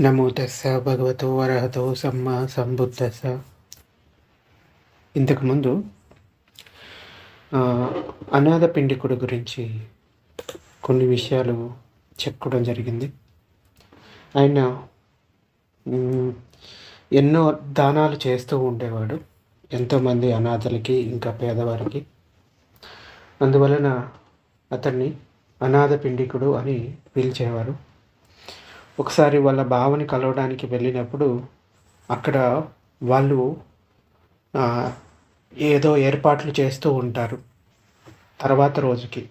నమో తెస్స భగవతో వరహతో సమ్మ సంబుద్ధస్స. ఇంతకుముందు అనాథ పిండికుడు గురించి కొన్ని విషయాలు చెప్పుకోవడం జరిగింది. ఆయన ఎన్నో దానాలు చేస్తూ ఉండేవాడు ఎంతోమంది అనాథలకి ఇంకా పేదవారికి. అందువలన అతన్ని అనాథ పిండికుడు అని పిలిచేవారు. ఒకసారి వాళ్ళ బావని కలవడానికి వెళ్ళినప్పుడు అక్కడ వాళ్ళు ఏదో ఏర్పాట్లు చేస్తూ ఉంటారు తర్వాత రోజుకి.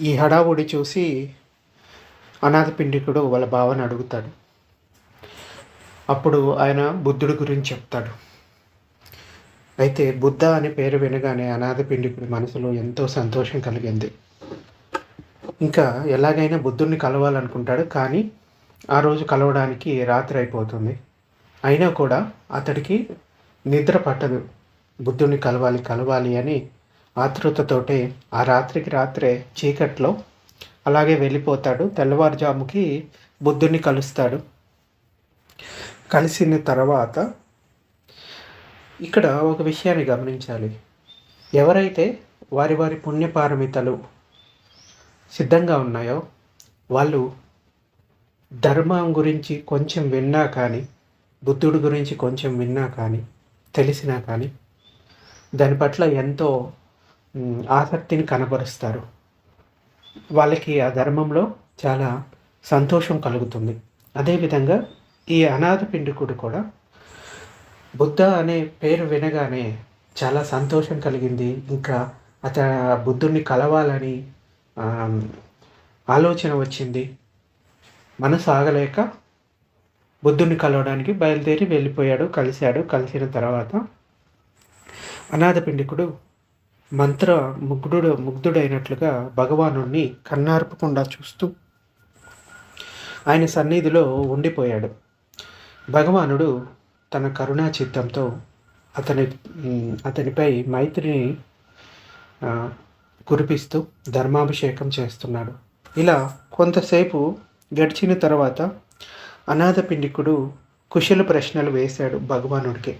ఈ హడావుడి చూసి అనాథ పిండికుడు వాళ్ళ బావని అడుగుతాడు. అప్పుడు ఆయన బుద్ధుడి గురించి చెప్తాడు. అయితే బుద్ధ అనే పేరు వినగానే అనాథ పిండికుడి మనసులో ఎంతో సంతోషం కలిగింది. ఇంకా ఎలాగైనా బుద్ధుడిని కలవాలనుకుంటాడు కానీ ఆ రోజు కలవడానికి రాత్రి అయిపోతుంది. అయినా కూడా అతడికి నిద్ర పట్టదు. బుద్ధుడిని కలవాలి కలవాలి అని ఆతృతతోటే ఆ రాత్రికి రాత్రే చీకట్లో అలాగే వెళ్ళిపోతాడు. తెల్లవారుజాముకి బుద్ధుడిని కలుస్తాడు. కలిసిన తర్వాత ఇక్కడ ఒక విషయాన్ని గమనించాలి. ఎవరైతే వారి వారి పుణ్యపారమితలు సిద్ధంగా ఉన్నాయో? వాళ్ళు ధర్మం గురించి కొంచెం విన్నా కానీ బుద్ధుడి గురించి కొంచెం విన్నా కానీ తెలిసినా కానీ దాని పట్ల ఎంతో ఆసక్తిని కనబరుస్తారు. వాళ్ళకి ఆ ధర్మంలో చాలా సంతోషం కలుగుతుంది. అదేవిధంగా ఈ అనాథ పిండికుడు కూడా బుద్ధ అనే పేరు వినగానే చాలా సంతోషం కలిగింది. ఇంకా అతను బుద్ధుడిని కలవాలని ఆలోచన వచ్చింది. మనసు ఆగలేక బుద్ధుని కలవడానికి బయలుదేరి వెళ్ళిపోయాడు కలిశాడు కలిసిన తర్వాత అనాథపిండికుడు మంత్ర ముగ్ధుడు ముగ్ధుడైనట్లుగా భగవాను కన్నార్పకుండా చూస్తూ ఆయన సన్నిధిలో ఉండిపోయాడు. భగవానుడు తన కరుణా చిత్తంతో అతని అతనిపై మైత్రిని కురిపిస్తూ ధర్మాభిషేకం చేస్తున్నాడు. ఇలా కొంతసేపు గడిచిన తర్వాత అనాథ పిండికుడు కుశల ప్రశ్నలు వేశాడు భగవానుడికి.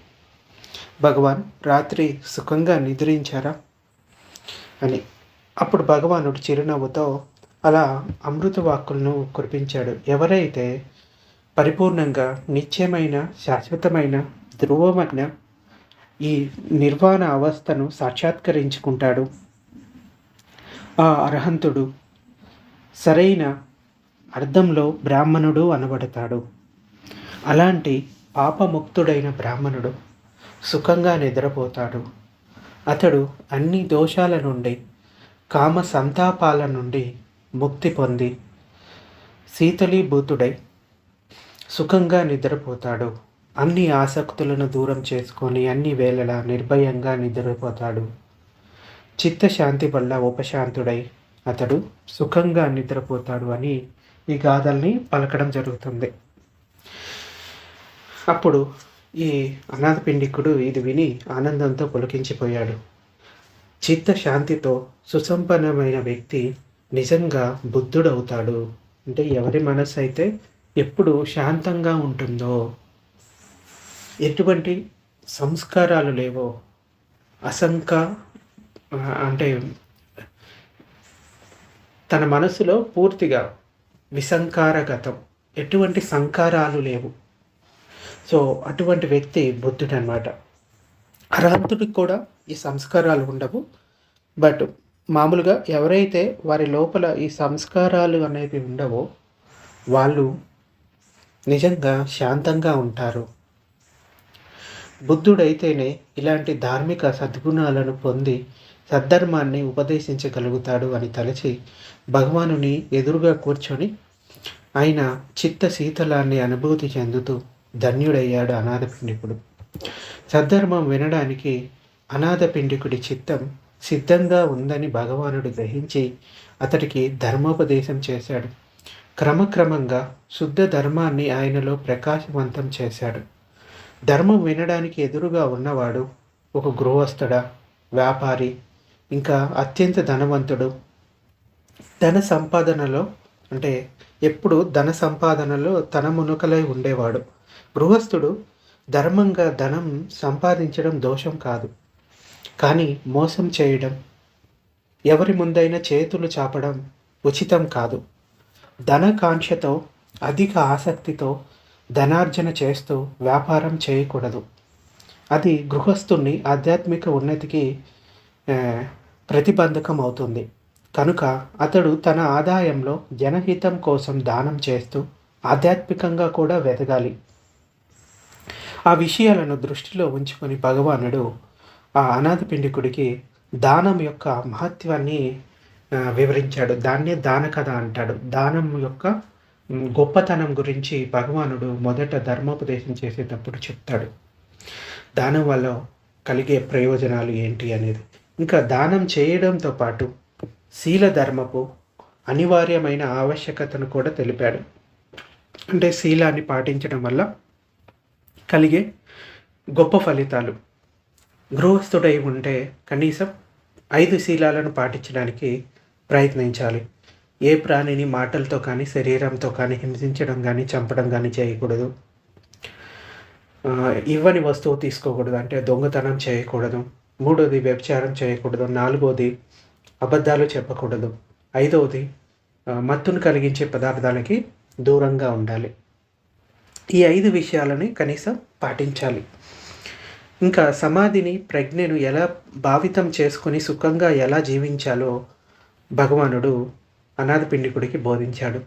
భగవాన్ రాత్రి సుఖంగా నిద్రించారా? అని. అప్పుడు భగవానుడు చిరునవ్వుతో అలా అమృత వాక్కులను కురిపించాడు. ఎవరైతే పరిపూర్ణంగా నిత్యమైన శాశ్వతమైన ధ్రువమైన ఈ నిర్వాణ అవస్థను సాక్షాత్కరించుకుంటాడు ఆ అర్హంతుడు. సరైన అర్థంలో బ్రాహ్మణుడు అనబడతాడు. అలాంటి పాపముక్తుడైన బ్రాహ్మణుడు సుఖంగా నిద్రపోతాడు. అతడు అన్ని దోషాల నుండి కామ సంతాపాల నుండి ముక్తి పొంది శీతలీభూతుడై సుఖంగా నిద్రపోతాడు. అన్ని ఆసక్తులను దూరం చేసుకొని అన్ని వేళలా నిర్భయంగా నిద్రపోతాడు. చిత్తశాంతి వల్ల ఉపశాంతుడై అతడు సుఖంగా నిద్రపోతాడు అని ఈ గాథల్ని పలకడం జరుగుతుంది. అప్పుడు ఈ అనాథ పిండికుడు ఇది విని ఆనందంతో పులకించిపోయాడు. చిత్తశాంతితో సుసంపన్నమైన వ్యక్తి నిజంగా బుద్ధుడవుతాడు. అంటే ఎవరి మనసు అయితే ఎప్పుడు శాంతంగా ఉంటుందో ఎటువంటి సంస్కారాలు లేవో అసంక అంటే తన మనసులో పూర్తిగా విసంకారగతం. ఎటువంటి సంకారాలు లేవు. సో అటువంటి వ్యక్తి బుద్ధుడు అనమాట అర్హంతుడికి కూడా ఈ సంస్కారాలు ఉండవు. బట్ మామూలుగా ఎవరైతే వారి లోపల ఈ సంస్కారాలు అనేవి ఉండవో వాళ్ళు నిజంగా శాంతంగా ఉంటారు. బుద్ధుడైతేనే ఇలాంటి ధార్మిక సద్గుణాలను పొంది సద్ధర్మాన్ని ఉపదేశించగలుగుతాడు అని తలచి భగవానుని ఎదురుగా కూర్చొని ఆయన చిత్త శీతలాన్ని అనుభూతి చెందుతూ ధన్యుడయ్యాడు అనాథ పిండికుడు. సద్ధర్మం వినడానికి అనాథ పిండికుడి చిత్తం సిద్ధంగా ఉందని భగవానుడు గ్రహించి అతడికి ధర్మోపదేశం చేశాడు. క్రమక్రమంగా శుద్ధ ధర్మాన్ని ఆయనలో ప్రకాశవంతం చేశాడు. ధర్మం వినడానికి ఎదురుగా ఉన్నవాడు ఒక గృహస్థుడా వ్యాపారి ఇంకా అత్యంత ధనవంతుడు. ధన సంపాదనలో అంటే ఎప్పుడు ధన సంపాదనలో తన మునుకలై ఉండేవాడు. గృహస్థుడు ధర్మంగా ధనం సంపాదించడం దోషం కాదు. కానీ మోసం చేయడం ఎవరి ముందైనా చేతులు చాపడం ఉచితం కాదు. ధనకాంక్షతో అధిక ఆసక్తితో ధనార్జన చేస్తూ వ్యాపారం చేయకూడదు. అది గృహస్థుని ఆధ్యాత్మిక ఉన్నతికి ప్రతిబంధకం అవుతుంది. కనుక అతడు తన ఆదాయంలో జనహితం కోసం దానం చేస్తూ ఆధ్యాత్మికంగా కూడా వెతగాలి ఆ విషయాలను దృష్టిలో ఉంచుకొని భగవానుడు ఆ అనాథ పిండికుడికి దానం యొక్క మహత్వాన్ని వివరించాడు. దాన్నే దాన కథ అంటాడు. దానం యొక్క గొప్పతనం గురించి భగవానుడు మొదట ధర్మోపదేశం చేసేటప్పుడు చెప్తాడు. దానం వల్ల కలిగే ప్రయోజనాలు ఏంటి అనేది. ఇంకా దానం చేయడంతో పాటు శీల ధర్మపు అనివార్యమైన ఆవశ్యకతను కూడా తెలిపాడు. అంటే శీలాన్ని పాటించడం వల్ల కలిగే గొప్ప ఫలితాలు. గృహస్థుడై ఉంటే కనీసం ఐదు శీలాలను పాటించడానికి ప్రయత్నించాలి. ఏ ప్రాణిని మాటలతో కానీ శరీరంతో కానీ హింసించడం కానీ చంపడం కానీ చేయకూడదు. ఇవ్వని వస్తువు తీసుకోకూడదు. అంటే దొంగతనం చేయకూడదు. మూడోది వ్యభిచారం చేయకూడదు నాలుగోది అబద్ధాలు చెప్పకూడదు ఐదవది మత్తును కలిగించే పదార్థాలకి దూరంగా ఉండాలి. ఈ ఐదు విషయాలని కనీసం పాటించాలి. ఇంకా సమాధిని ప్రజ్ఞను ఎలా భావితం చేసుకొని సుఖంగా ఎలా జీవించాలో భగవానుడు అనాథ పిండికుడికి బోధించాడు.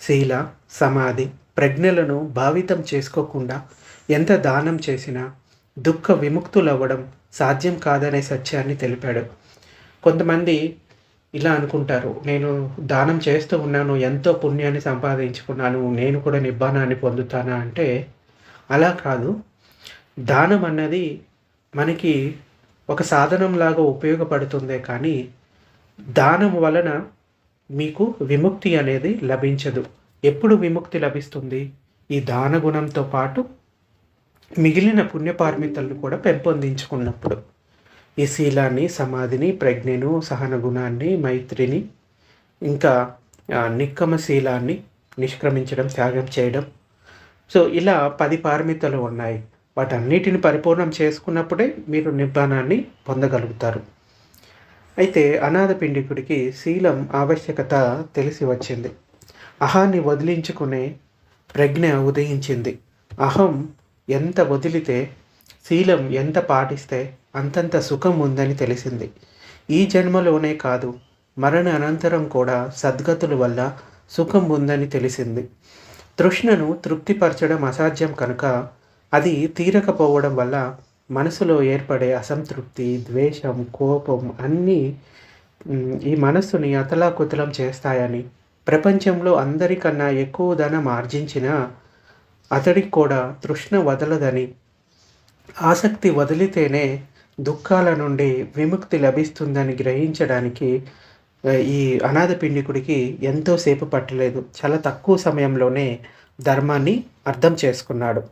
శీల సమాధి ప్రజ్ఞలను భావితం చేసుకోకుండా ఎంత దానం చేసినా దుఃఖ విముక్తులవ్వడం సాధ్యం కాదనే సత్యాన్ని తెలిపాడు. కొంతమంది ఇలా అనుకుంటారు నేను దానం చేస్తూ ఉన్నాను ఎంతో పుణ్యాన్ని సంపాదించుకున్నాను నేను కూడా నిబ్బానాన్ని పొందుతానా? అంటే అలా కాదు. దానం అన్నది మనకి ఒక సాధనంలాగా ఉపయోగపడుతుందే కానీ దానం వలన మీకు విముక్తి అనేది లభించదు. ఎప్పుడు విముక్తి లభిస్తుంది? ఈ దాన గుణంతో పాటు మిగిలిన పుణ్యపార్మితలను కూడా పెంపొందించుకున్నప్పుడు ఈ శీలాన్ని సమాధిని ప్రజ్ఞను సహన గుణాన్ని మైత్రిని ఇంకా నిక్కమ శీలాన్ని నిష్క్రమించడం త్యాగం చేయడం. సో ఇలా పది పారమితలు ఉన్నాయి. వాటన్నిటిని పరిపూర్ణం చేసుకున్నప్పుడే మీరు నిబ్బానాన్ని పొందగలుగుతారు. అయితే అనాథ పిండికుడికి శీలం ఆవశ్యకత తెలిసి వచ్చింది. అహాన్ని వదిలించుకునే ప్రజ్ఞ ఉదయించింది. అహం ఎంత వదిలితే శీలం ఎంత పాటిస్తే అంతంత సుఖం ఉందని తెలిసింది. ఈ జన్మలోనే కాదు మరణ అనంతరం కూడా సద్గతుల వల్ల సుఖం ఉందని తెలిసింది. తృష్ణను తృప్తిపరచడం అసాధ్యం కనుక అది తీరకపోవడం వల్ల మనసులో ఏర్పడే అసంతృప్తి ద్వేషం కోపం అన్నీ ఈ మనస్సుని అతలాకుతలం చేస్తాయని ప్రపంచంలో అందరికన్నా ఎక్కువ ధనం ఆర్జించిన అతడికి కూడా తృష్ణ వదలదని. ఆసక్తి వదిలితేనే దుఃఖాల నుండి విముక్తి లభిస్తుందని గ్రహించడానికి ఈ అనాథ పిండికుడికి ఎంతోసేపు పట్టలేదు. చాలా తక్కువ సమయంలోనే ధర్మాన్ని అర్థం చేసుకున్నాడు.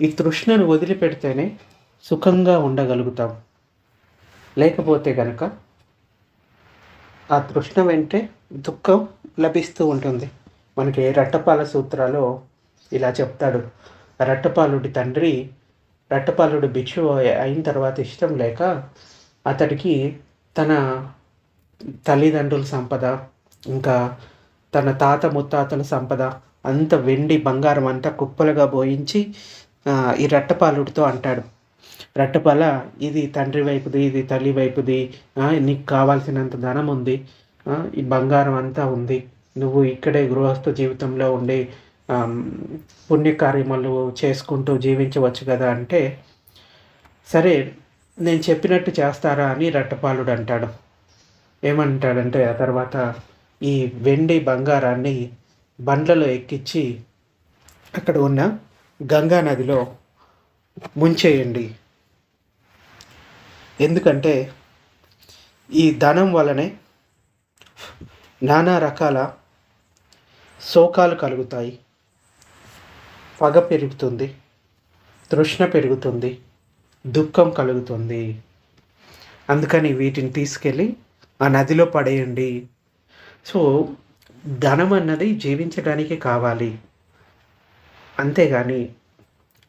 ఈ తృష్ణను వదిలిపెడితేనే సుఖంగా ఉండగలుగుతాం. లేకపోతే కనుక ఆ తృష్ణ వెంటే దుఃఖం లభిస్తూ ఉంటుంది. మనకి రట్టపాల సూత్రాలో ఇలా చెప్తాడు. రట్టపాలుడి తండ్రి రట్టపాలుడు భిక్షు అయిన తర్వాత ఇష్టం లేక అతడికి తన తల్లిదండ్రుల సంపద ఇంకా తన తాత ముత్తాతల సంపద అంత వెండి బంగారం అంతా కుప్పలుగా పోయించి ఈ రట్టపాలుడితో అంటాడు. రట్టపాల ఇది తండ్రి వైపుది ఇది తల్లి వైపుది నీకు కావాల్సినంత ధనం ఉంది ఈ బంగారం అంతా ఉంది నువ్వు ఇక్కడే గృహస్థ జీవితంలో ఉండి పుణ్యకార్యములు చేసుకుంటూ జీవించవచ్చు కదా అంటే సరే నేను చెప్పినట్టు చేస్తారా అని రట్టపాలుడు అంటాడు ఏమంటాడంటే ఆ తర్వాత ఈ వెండి బంగారాన్ని బండ్లలో ఎక్కించి అక్కడ ఉన్న గంగా నదిలో ముంచేయండి. ఎందుకంటే ఈ ధనం వలనే నానా రకాల శోకాలు కలుగుతాయి. పగ పెరుగుతుంది. తృష్ణ పెరుగుతుంది. దుఃఖం కలుగుతుంది. అందుకని వీటిని తీసుకెళ్ళి ఆ నదిలో పడేయండి. సో ధనం అన్నది జీవించడానికి కావాలి. అంతేగాని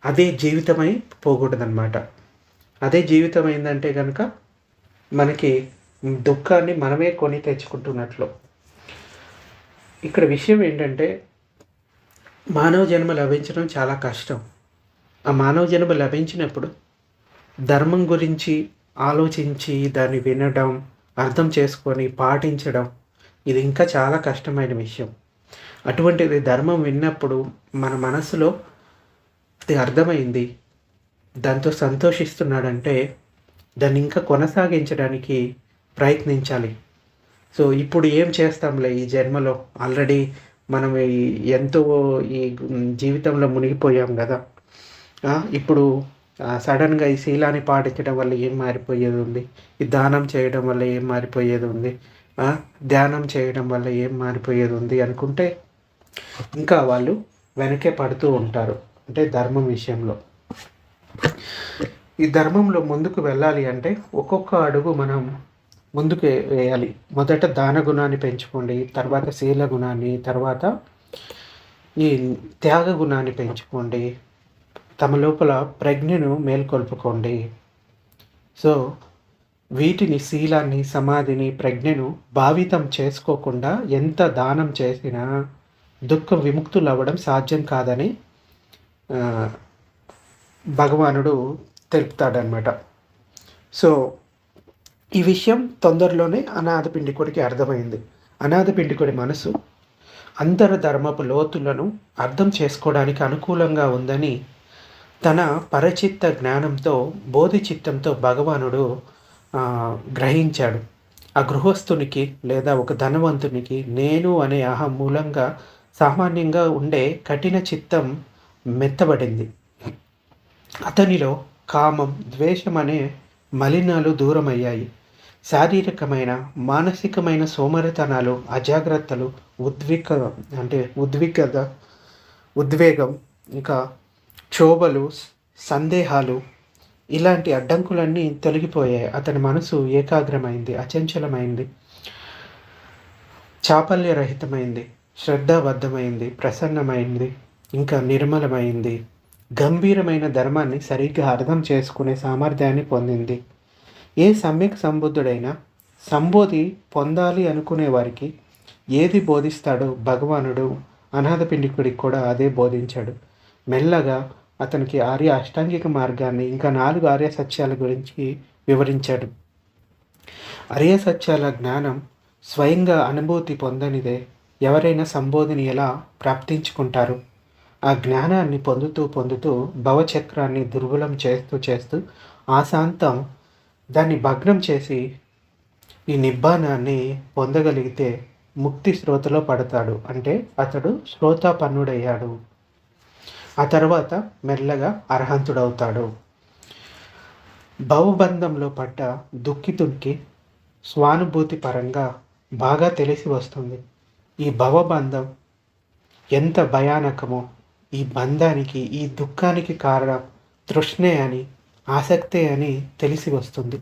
అదే జీవితమై పోకూడదనమాట అదే జీవితం అయిందంటే కనుక మనకి దుఃఖాన్ని మనమే కొని తెచ్చుకుంటున్నట్లు. ఇక్కడ విషయం ఏంటంటే మానవ జన్మ లభించడం చాలా కష్టం. ఆ మానవ జన్మ లభించినప్పుడు ధర్మం గురించి ఆలోచించి దాన్ని వినడం అర్థం చేసుకొని పాటించడం ఇది ఇంకా చాలా కష్టమైన విషయం. అటువంటిది ధర్మం విన్నప్పుడు మన మనసులో అది అర్థమైంది. దాంతో సంతోషిస్తున్నాడంటే దాన్ని ఇంకా కొనసాగించడానికి ప్రయత్నించాలి. సో ఇప్పుడు ఏం చేస్తాంలే ఈ జన్మలో? ఆల్రెడీ మనం ఎంతో ఈ జీవితంలో మునిగిపోయాం కదా. ఇప్పుడు సడన్గా ఈ శీలాన్ని పాటించడం వల్ల ఏం మారిపోయేది ఉంది? ఈ దానం చేయడం వల్ల ఏం మారిపోయేది ఉంది? ధ్యానం చేయడం వల్ల ఏం మారిపోయేది ఉంది అనుకుంటే ఇంకా వాళ్ళు వెనకే పడుతూ ఉంటారు. అంటే ధర్మం విషయంలో. ఈ ధర్మంలో ముందుకు వెళ్ళాలి అంటే ఒక్కొక్క అడుగు మనం ముందుకు వేయాలి. మొదట దాన గుణాన్ని పెంచుకోండి తర్వాత శీల గుణాన్ని తర్వాత ఈ త్యాగ గుణాన్ని పెంచుకోండి. తమ లోపల ప్రజ్ఞను మేల్కొల్పుకోండి. సో వీటిని శీలాన్ని సమాధిని ప్రజ్ఞను భావితం చేసుకోకుండా ఎంత దానం చేసినా దుఃఖ విముక్తులు అవ్వడం సాధ్యం కాదని భగవానుడు తెలుపుతాడనమాట సో ఈ విషయం తొందరలోనే అనాథ పిండికుడికి అర్థమైంది. అనాథ పిండికుడి మనసు అంతర్ధర్మపు లోతులను అర్థం చేసుకోవడానికి అనుకూలంగా ఉందని తన పరచిత్త జ్ఞానంతో బోధి చిత్తంతో భగవానుడు గ్రహించాడు. ఆ గృహస్థునికి లేదా ఒక ధనవంతునికి నేను అనే అహం మూలంగా సామాన్యంగా ఉండే కఠిన చిత్తం మెత్తబడింది. అతనిలో కామం ద్వేషం అనే మలినాలు దూరమయ్యాయి. శారీరకమైన మానసికమైన సోమరితనాలు అజాగ్రత్తలు ఉద్విక అంటే ఉద్విగ్గత ఉద్వేగం ఇంకా క్షోభలు సందేహాలు ఇలాంటి అడ్డంకులన్నీ తొలగిపోయాయి. అతని మనసు ఏకాగ్రమైంది అచంచలమైంది చాపల్యరహితమైంది శ్రద్ధాబద్ధమైంది ప్రసన్నమైంది ఇంకా నిర్మలమైంది. గంభీరమైన ధర్మాన్ని సరిగ్గా అర్థం చేసుకునే సామర్థ్యాన్ని పొందింది. ఏ సమ్యక్ సంబుద్ధుడైనా సంబోధి పొందాలి అనుకునే వారికి ఏది బోధిస్తాడో భగవానుడు అనాథ పిండికుడికి కూడా అదే బోధించాడు. మెల్లగా అతనికి ఆర్య అష్టాంగిక మార్గాన్ని ఇంకా నాలుగు ఆర్య సత్యాల గురించి వివరించాడు. ఆర్య సత్యాల జ్ఞానం స్వయంగా అనుభూతి పొందనిదే ఎవరైనా సంబోధిని ఎలా ప్రాప్తించుకుంటారు? ఆ జ్ఞానాన్ని పొందుతూ పొందుతూ భవచక్రాన్ని దుర్బలం చేస్తూ చేస్తూ ఆశాంతం దాన్ని భగ్నం చేసి ఈ నిబ్బానాన్ని పొందగలిగితే ముక్తి శ్రోతలో పడతాడు. అంటే అతడు శ్రోతాపన్నుడయ్యాడు. ఆ తర్వాత మెల్లగా అర్హంతుడవుతాడు. భవబంధంలో పడ్డ దుఃఖితునికి స్వానుభూతి పరంగా బాగా తెలిసి వస్తుంది. ఈ భవబంధం ఎంత భయానకమో ఈ బంధానికి ఈ దుఃఖానికి కారణం తృష్ణే అని ఆసక్తే అని తెలిసి వస్తుంది.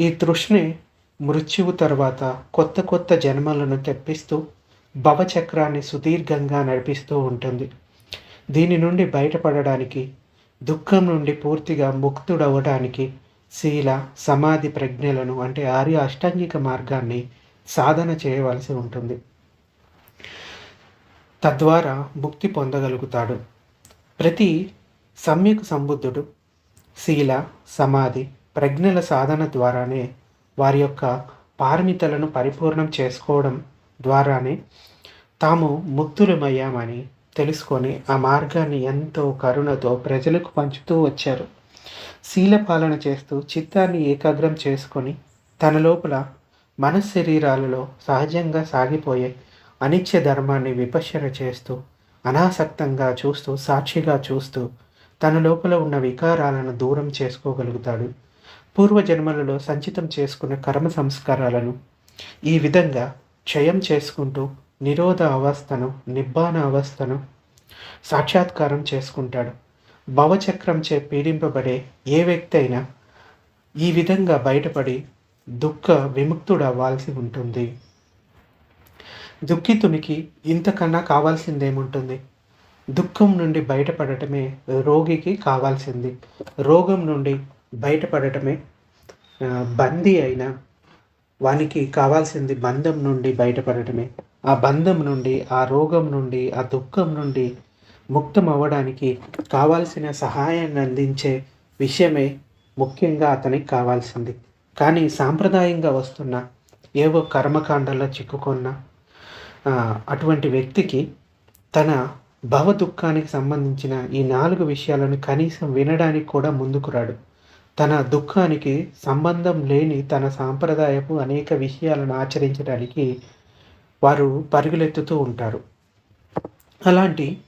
ఈ తృష్ణి మృత్యువు తర్వాత కొత్త కొత్త జన్మలను తెప్పిస్తూ భవచక్రాన్ని సుదీర్ఘంగా నడిపిస్తూ ఉంటుంది. దీని నుండి బయటపడడానికి దుఃఖం నుండి పూర్తిగా ముక్తుడవడానికి శీల సమాధి ప్రజ్ఞలను అంటే ఆర్య అష్టాంగిక మార్గాన్ని సాధన చేయవలసి ఉంటుంది. తద్వారా ముక్తి పొందగలుగుతాడు. ప్రతి సమ్యక్ సంబుద్ధుడు శీల సమాధి ప్రజ్ఞల సాధన ద్వారానే వారి యొక్క పారమితలను పరిపూర్ణం చేసుకోవడం ద్వారానే తాము ముక్తులమయ్యామని తెలుసుకొని ఆ మార్గాన్ని ఎంతో కరుణతో ప్రజలకు పంచుతూ వచ్చారు. శీల పాలన చేస్తూ చిత్తాన్ని ఏకాగ్రం చేసుకొని తన లోపల మనశరీరాలలో సహజంగా సాగిపోయే అనిత్య ధర్మాన్ని విపశ్యన చేస్తూ అనాసక్తంగా చూస్తూ సాక్షిగా చూస్తూ తన లోపల ఉన్న వికారాలను దూరం చేసుకోగలుగుతాడు. పూర్వజన్మలలో సంచితం చేసుకున్న కర్మ సంస్కారాలను ఈ విధంగా క్షయం చేసుకుంటూ నిరోధ అవస్థను నిబ్బాన అవస్థను సాక్షాత్కారం చేసుకుంటాడు. భవచక్రంచే పీడింపబడే ఏ వ్యక్తి అయినా ఈ విధంగా బయటపడి దుఃఖ విముక్తుడు అవ్వాల్సి ఉంటుంది. దుఃఖితునికి ఇంతకన్నా కావాల్సిందేముంటుంది? దుఃఖం నుండి బయటపడటమే రోగికి కావాల్సింది. రోగం నుండి బయటపడటమే బందీ అయిన వానికి కావాల్సింది బంధం నుండి బయటపడటమే. ఆ బంధం నుండి ఆ రోగం నుండి ఆ దుఃఖం నుండి ముక్తం అవ్వడానికి కావాల్సిన సహాయాన్ని అందించే విషయమే ముఖ్యంగా అతనికి కావాల్సింది. కానీ సాంప్రదాయంగా వస్తున్న ఏవో కర్మకాండల్లో చిక్కుకున్న అటువంటి వ్యక్తికి తన భవదుఖానికి సంబంధించిన ఈ నాలుగు విషయాలను కనీసం వినడానికి కూడా ముందుకు రాడు. తన దుఃఖానికి సంబంధం లేని తన సాంప్రదాయపు అనేక విషయాలను ఆచరించడానికి వారు పరుగులెత్తుతూ ఉంటారు. అలాంటి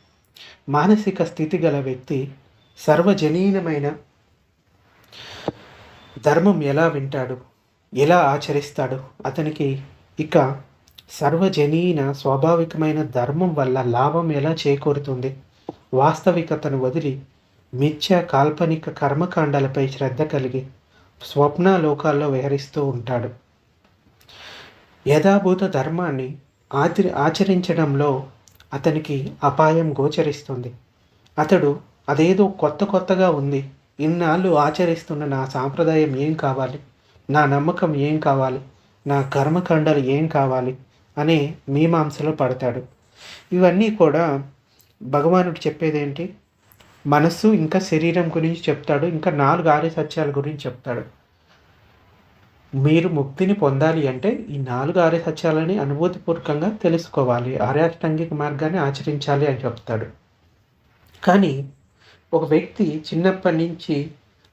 మానసిక స్థితి గల వ్యక్తి సర్వజనీనమైన ధర్మం ఎలా వింటాడు? ఎలా ఆచరిస్తాడు? అతనికి ఇక సర్వజనీన స్వాభావికమైన ధర్మం వల్ల లాభం ఎలా చేకూరుతుంది? వాస్తవికతను వదిలి మిథ్య కాల్పనిక కర్మకాండాలపై శ్రద్ధ కలిగి స్వప్న లోకాల్లో విహరిస్తూ ఉంటాడు. యథాభూత ధర్మాన్ని ఆచరి ఆచరించడంలో అతనికి అపాయం గోచరిస్తుంది. అతడు అదేదో కొత్త కొత్తగా ఉంది. ఇన్నాళ్ళు ఆచరిస్తున్న నా సాంప్రదాయం ఏం కావాలి? నా నమ్మకం ఏం కావాలి? నా కర్మకాండాలు ఏం కావాలి? అనే మీమాంసలో పడతాడు. ఇవన్నీ కూడా భగవానుడు చెప్పేదేంటి? మనస్సు ఇంకా శరీరం గురించి చెప్తాడు ఇంకా నాలుగు ఆర్య సత్యాల గురించి చెప్తాడు. మీరు ముక్తిని పొందాలి అంటే ఈ నాలుగు ఆర్య సత్యాలని అనుభూతిపూర్వకంగా తెలుసుకోవాలి ఆర్యాష్టాంగిక మార్గాన్ని ఆచరించాలి అని చెప్తాడు. కానీ ఒక వ్యక్తి చిన్నప్పటి నుంచి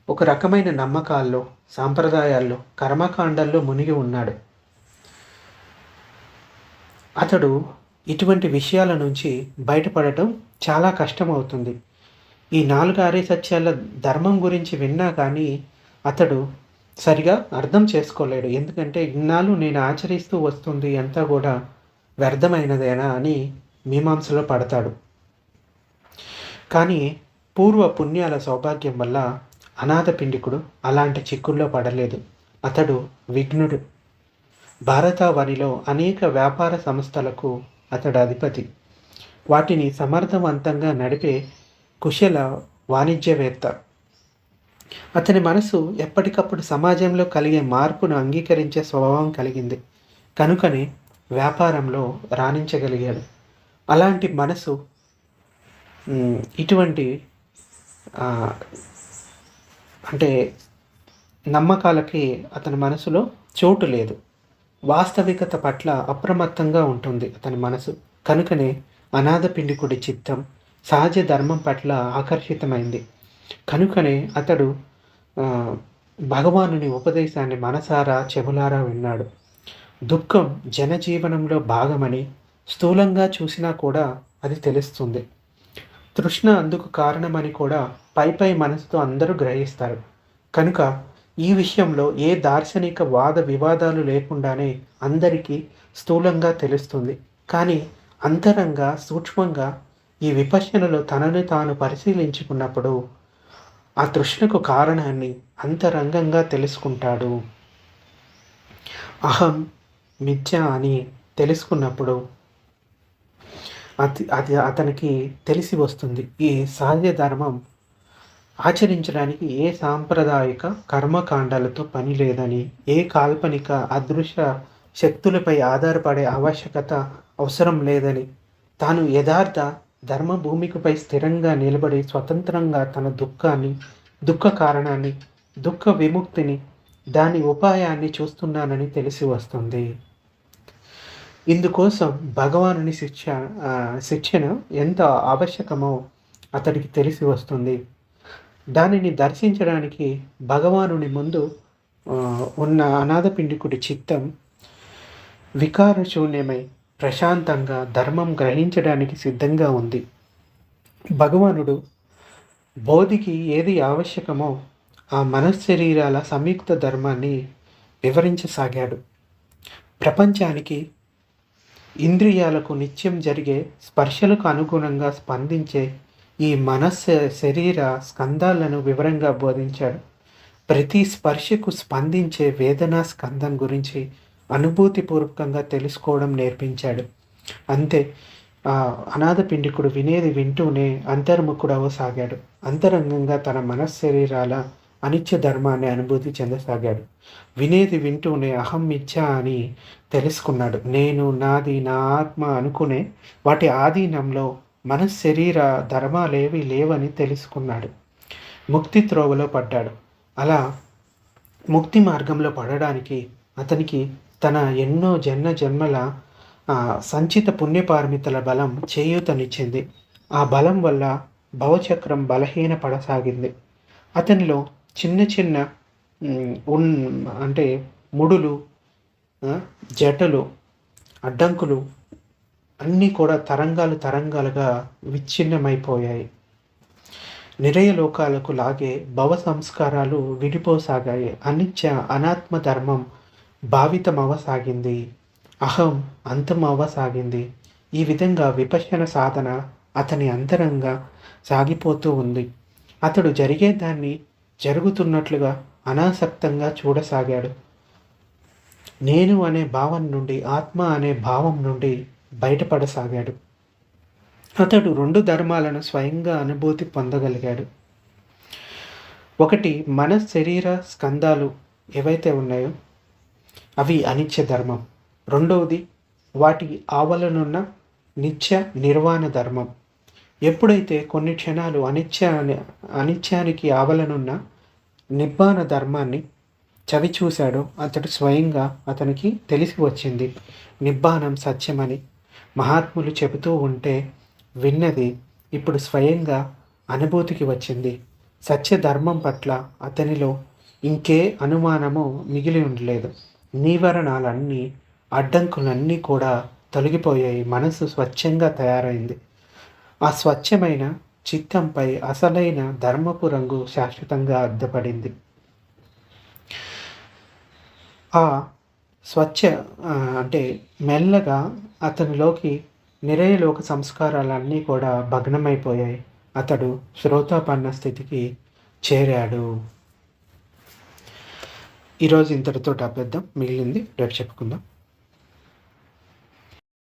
ఒక రకమైన నమ్మకాల్లో సాంప్రదాయాల్లో కర్మకాండాల్లో మునిగి ఉన్నాడు. అతడు ఇటువంటి విషయాల నుంచి బయటపడటం చాలా కష్టమవుతుంది. ఈ నాలుగు ఆర్య సత్యాల ధర్మం గురించి విన్నా కానీ అతడు సరిగా అర్థం చేసుకోలేడు. ఎందుకంటే ఇన్నాళ్ళు నేను ఆచరిస్తూ వస్తుంది అంతా కూడా వ్యర్థమైనదేనా అని మీమాంసలో పడతాడు. కానీ పూర్వ పుణ్యాల సౌభాగ్యం వల్ల అనాథ పిండికుడు అలాంటి చిక్కుల్లో పడలేదు. అతడు విఘ్నుడు. భారతావనిలో అనేక వ్యాపార సంస్థలకు అతడు అధిపతి వాటిని సమర్థవంతంగా నడిపే కుశల వాణిజ్యవేత్త. అతని మనసు ఎప్పటికప్పుడు సమాజంలో కలిగే మార్పును అంగీకరించే స్వభావం కలిగింది. కనుకనే వ్యాపారంలో రాణించగలిగాడు. అలాంటి మనసు ఇటువంటి అంటే నమ్మకాలకి అతని మనసులో చోటు లేదు. వాస్తవికత పట్ల అప్రమత్తంగా ఉంటుంది అతని మనసు. కనుకనే అనాథ పిండికుడి చిత్తం సహజ ధర్మం పట్ల ఆకర్షితమైంది. కనుకనే అతడు భగవానుని ఉపదేశాన్ని మనసారా చెవులారా విన్నాడు. దుఃఖం జనజీవనంలో భాగమని స్థూలంగా చూసినా కూడా అది తెలుస్తుంది. తృష్ణ అందుకు కారణమని కూడా పై పై మనసుతో అందరూ గ్రహిస్తారు. కనుక ఈ విషయంలో ఏ దార్శనిక వాద వివాదాలు లేకుండానే అందరికీ స్థూలంగా తెలుస్తుంది. కానీ అంతరంగా సూక్ష్మంగా ఈ విపశ్యనలో తనని తాను పరిశీలించుకున్నప్పుడు ఆ తృష్ణకు కారణాన్ని అంతరంగంగా తెలుసుకుంటాడు. అహం మిథ్య అని తెలుసుకున్నప్పుడు అది అది అతనికి తెలిసి వస్తుంది. ఈ సహజ ధర్మం ఆచరించడానికి ఏ సాంప్రదాయిక కర్మకాండాలతో పని లేదని ఏ కాల్పనిక అదృశ్య శక్తులపై ఆధారపడే ఆవశ్యకత అవసరం లేదని తాను యథార్థ ధర్మ భూమికపై స్థిరంగా నిలబడి స్వతంత్రంగా తన దుఃఖాన్ని దుఃఖ కారణాన్ని దుఃఖ విముక్తిని దాని ఉపాయాన్ని చూస్తున్నానని తెలిసి వస్తుంది. ఇందుకోసం భగవానుని శిక్ష శిక్షణ ఎంత ఆవశ్యకమో అతడికి తెలిసి వస్తుంది. దానిని దర్శించడానికి భగవానుని ముందు ఉన్న అనాథపిండికుడి చిత్తం వికారశూన్యమై ప్రశాంతంగా ధర్మం గ్రహించడానికి సిద్ధంగా ఉంది. భగవానుడు బోధికి ఏది ఆవశ్యకమో ఆ మనశ్శరీరాల సంయుక్త ధర్మాన్ని వివరించసాగాడు. ప్రపంచానికి ఇంద్రియాలకు నిత్యం జరిగే స్పర్శలకు అనుగుణంగా స్పందించే ఈ మనస్సు శరీర స్కందాలను వివరంగా బోధించాడు. ప్రతి స్పర్శకు స్పందించే వేదనా స్కందం గురించి అనుభూతిపూర్వకంగా తెలుసుకోవడం నేర్పించాడు. అంతే అనాథ పిండికుడు వినేది వింటూనే అంతర్ముఖుడవసాగాడు అంతరంగంగా తన మనశ్శరీరాల అనిత్య ధర్మాన్ని అనుభూతి చెందసాగాడు. వినేది వింటూనే అహం ఇచ్చా అని తెలుసుకున్నాడు. నేను నాది నా ఆత్మ అనుకునే వాటి ఆధీనంలో మన శరీర ధర్మాలేవి లేవని తెలుసుకున్నాడు. ముక్తి త్రోవలో పడ్డాడు. అలా ముక్తి మార్గంలో పడడానికి అతనికి తన ఎన్నో జన్మ జన్మల సంచిత పుణ్యపారమితల బలం చేయూతనిచ్చింది. ఆ బలం వల్ల భవచక్రం బలహీన పడసాగింది. అతనిలో చిన్న చిన్న ఉన్ అంటే ముడులు జటలు అడ్డంకులు అన్నీ కూడా తరంగాలు తరంగాలుగా విచ్ఛిన్నమైపోయాయి. నిరయ లోకాలకు లాగే భవ సంస్కారాలు విడిపోసాగాయి. అనిత్య అనాత్మ ధర్మం భావితమవసాగింది అహం అంతమవసాగింది ఈ విధంగా విపశన సాధన అతని అంతరంగా సాగిపోతూ ఉంది. అతడు జరిగేదాన్ని జరుగుతున్నట్లుగా అనాసక్తంగా చూడసాగాడు. నేను అనే భావం నుండి ఆత్మ అనే భావం నుండి బయటపడసాగాడు. అతడు రెండు ధర్మాలను స్వయంగా అనుభూతి పొందగలిగాడు. ఒకటి మన శరీర స్కందాలు ఏవైతే ఉన్నాయో అవి అనిత్య ధర్మం. రెండవది వాటి ఆవలనున్న నిత్య నిర్వాణ ధర్మం. ఎప్పుడైతే కొన్ని క్షణాలు అనిత్య అనిత్యానికి ఆవలనున్న నిర్వాణ ధర్మాన్ని చవి చూశాడో అతడు స్వయంగా అతనికి తెలిసి వచ్చింది. నిబ్బానం సత్యమని. మహాత్ములు చెబుతూ ఉంటే విన్నది ఇప్పుడు స్వయంగా అనుభూతికి వచ్చింది. సత్య ధర్మం పట్ల అతనిలో ఇంకే అనుమానము మిగిలి ఉండలేదు. నీవరణాలన్నీ అడ్డంకులన్నీ కూడా తొలగిపోయాయి. మనసు స్వచ్ఛంగా తయారైంది. ఆ స్వచ్ఛమైన చిత్తంపై అసలైన ధర్మపు రంగు శాశ్వతంగా అద్దపడింది. ఆ స్వచ్ఛ అంటే మెల్లగా అతనిలోకి నిరయలోక సంస్కారాలన్నీ కూడా భగ్నమైపోయాయి. అతడు శ్రోతాపన్న స్థితికి చేరాడు. ఈరోజు ఇంతటితో ఆపేద్దాం మిగిలింది రేపు చెప్పుకుందాం.